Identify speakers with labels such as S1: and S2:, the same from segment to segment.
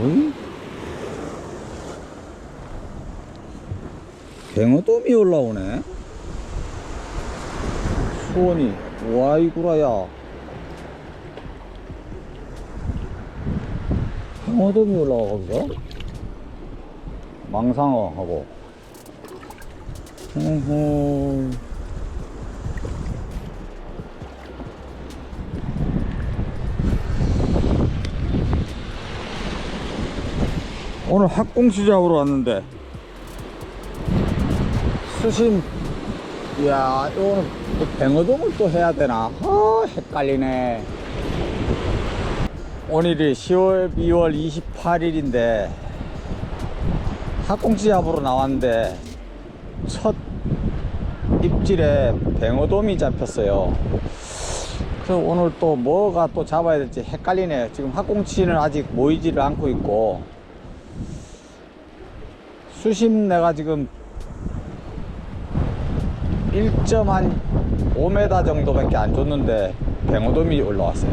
S1: 어이? 뱅어돔이 올라오네. 수원이 와이구라야. 뱅어돔이 올라와 거기서. 망상어하고. 호호. 오늘 학공시 잡으러 왔는데. 수심. 이야 오늘 또 뱅어돔을 또 해야 되나? 아 헷갈리네. 오늘이 10월 2월 28일인데 학공시 잡으러 나왔는데 첫 입질에 뱅어돔이 잡혔어요. 그래서 오늘 또 뭐가 또 잡아야 될지 헷갈리네. 지금 학공치는 아직 모이지를 않고 있고 수심 내가 지금 1.5m 정도밖에 안 줬는데 뱅어돔이 올라왔어요.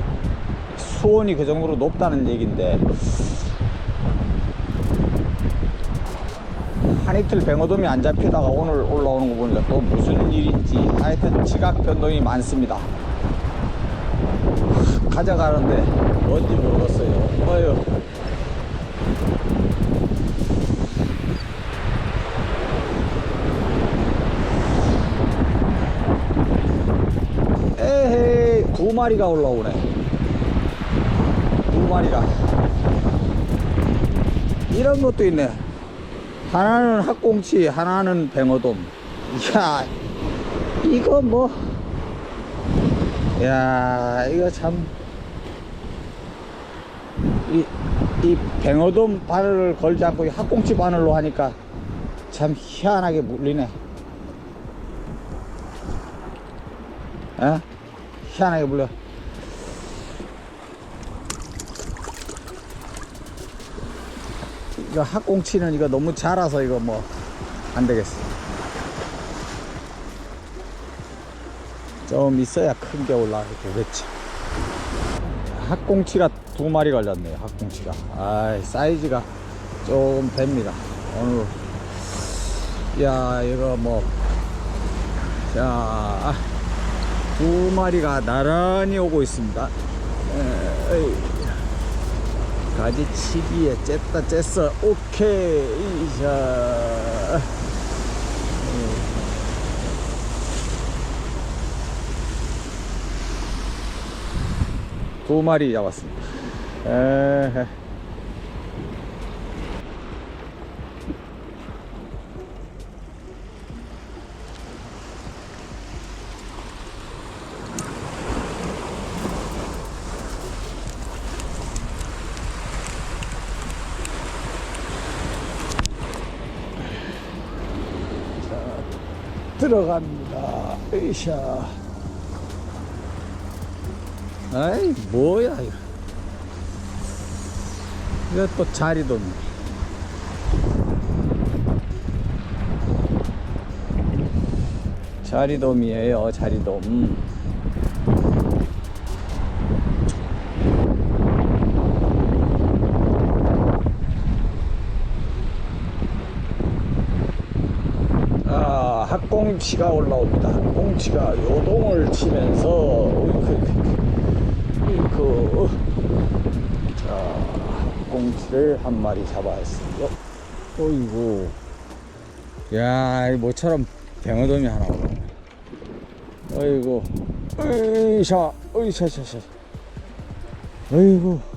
S1: 수온이 그 정도로 높다는 얘기인데 한 이틀 뱅어돔이 안 잡히다가 오늘 올라오는 거 보니까 또 무슨 일인지 하여튼 지각 변동이 많습니다. 가져가는데 뭔지 모르겠어요. 어휴. 에헤이 두 마리가 올라오네. 두 마리가 이런 것도 있네. 하나는 학꽁치 하나는 뱅어돔. 이야 이거 뭐. 야 이거 참. 이, 이 뱅어돔 바늘을 걸지 않고 이 학꽁치 바늘로 하니까 참 희한하게 물리네. 에? 희한하게 물려. 이거 학꽁치는 이거 너무 자라서 이거 뭐 안 되겠어. 좀 있어야 큰 게 올라오게 되겠지. 학꽁치가 두 마리 걸렸네요. 학꽁치가. 아, 사이즈가 좀 됩니다. 오늘 야 이거 뭐 자. 두 마리가 나란히 오고 있습니다. 에, 에이. 가지치기에 쨌다 쨌어. 오케이. 자. 두 마리 잡았습니다. 에헤. 들어갑니다. 으쌰. 아이, 뭐야, 이거. 이거 또 자리돔. 자리돔이에요, 자리돔. 아, 학 꽁치가 올라옵니다. 학꽁치가 요동을 치면서 그, 자, 학꽁치를 한 마리 잡아왔어요. 어이구, 야, 이 모처럼 뱅어돔이 하나. 어이구, 으이샤, 으이샤샤샤, 어이구.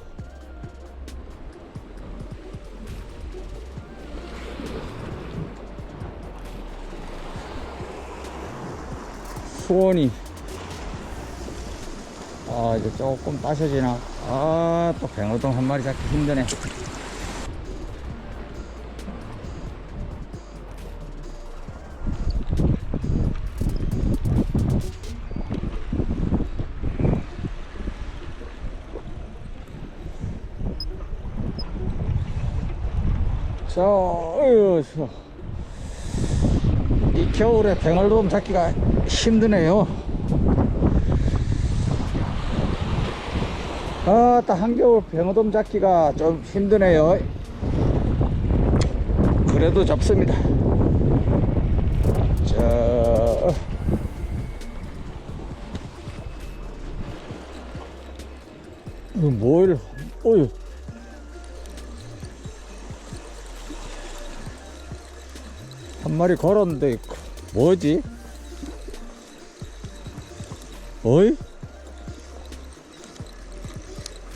S1: 수온이. 아 이제 조금 빠셔지나. 아 또 뱅어돔 한 마리 잡기 힘드네. 자 어휴. 저. 이 겨울에 뱅어돔 잡기가 힘드네요. 아, 딱 한겨울 뱅어돔 잡기가 좀 힘드네요. 그래도 잡습니다. 자. 이거 뭘, 어휴. 한 마리 걸었는데, 뭐지? 어이?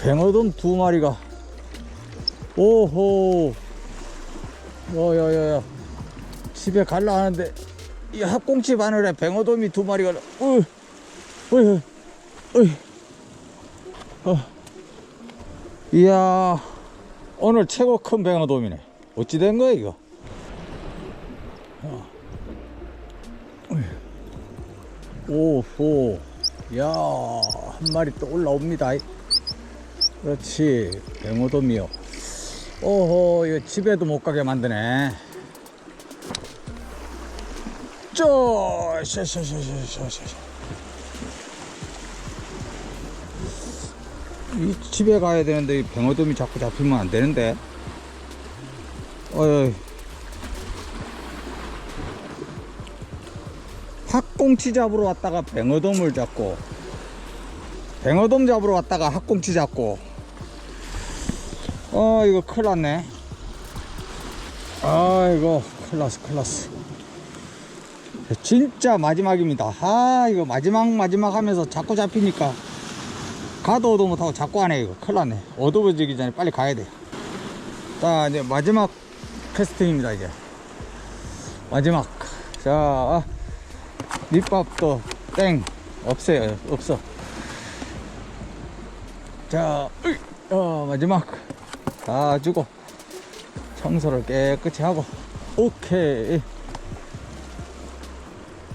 S1: 뱅어돔 두 마리가. 오호. 야야야야. 집에 갈라 하는데, 이 합공치 바늘에 뱅어돔이 두 마리가, 어이, 어이, 어이. 어. 이야, 오늘 최고 큰 뱅어돔이네. 어찌 된 거야, 이거? 어. 오호. 야, 한 마리 또 올라옵니다. 그렇지. 뱅어돔이요. 오호, 이거 집에도 못 가게 만드네. 쪼, 샤샤샤샤샤샤. 이 집에 가야 되는데 이 뱅어돔이 자꾸 잡히면 안 되는데. 어이. 학꽁치 잡으러 왔다가 뱅어돔을 잡고 뱅어돔 잡으러 왔다가 학꽁치 잡고. 어 이거 큰일 났네. 아 이거 큰일 났어 큰일 났어. 진짜 마지막입니다. 아 이거 마지막 마지막 하면서 자꾸 잡히니까. 가도 오도 못하고 자꾸 하네 이거. 큰일 났네. 어두워지기 전에 빨리 가야 돼자 이제 마지막 캐스팅입니다 이제. 마지막. 자 밑밥도 땡. 없어요. 없어. 자 어, 마지막. 다 주고 청소를 깨끗이 하고. 오케이.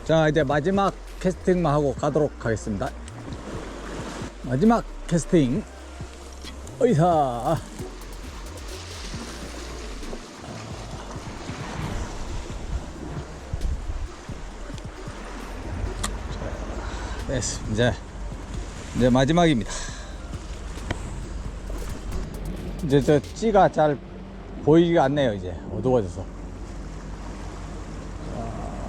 S1: 자 이제 마지막 캐스팅만 하고 가도록 하겠습니다. 마지막 캐스팅 어이사 됐어 이제 이제 마지막입니다. 이제 저 찌가 잘 보이기가 않네요 이제. 어두워져서. 자,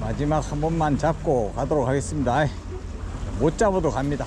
S1: 마지막 한 번만 잡고 가도록 하겠습니다. 못 잡아도 갑니다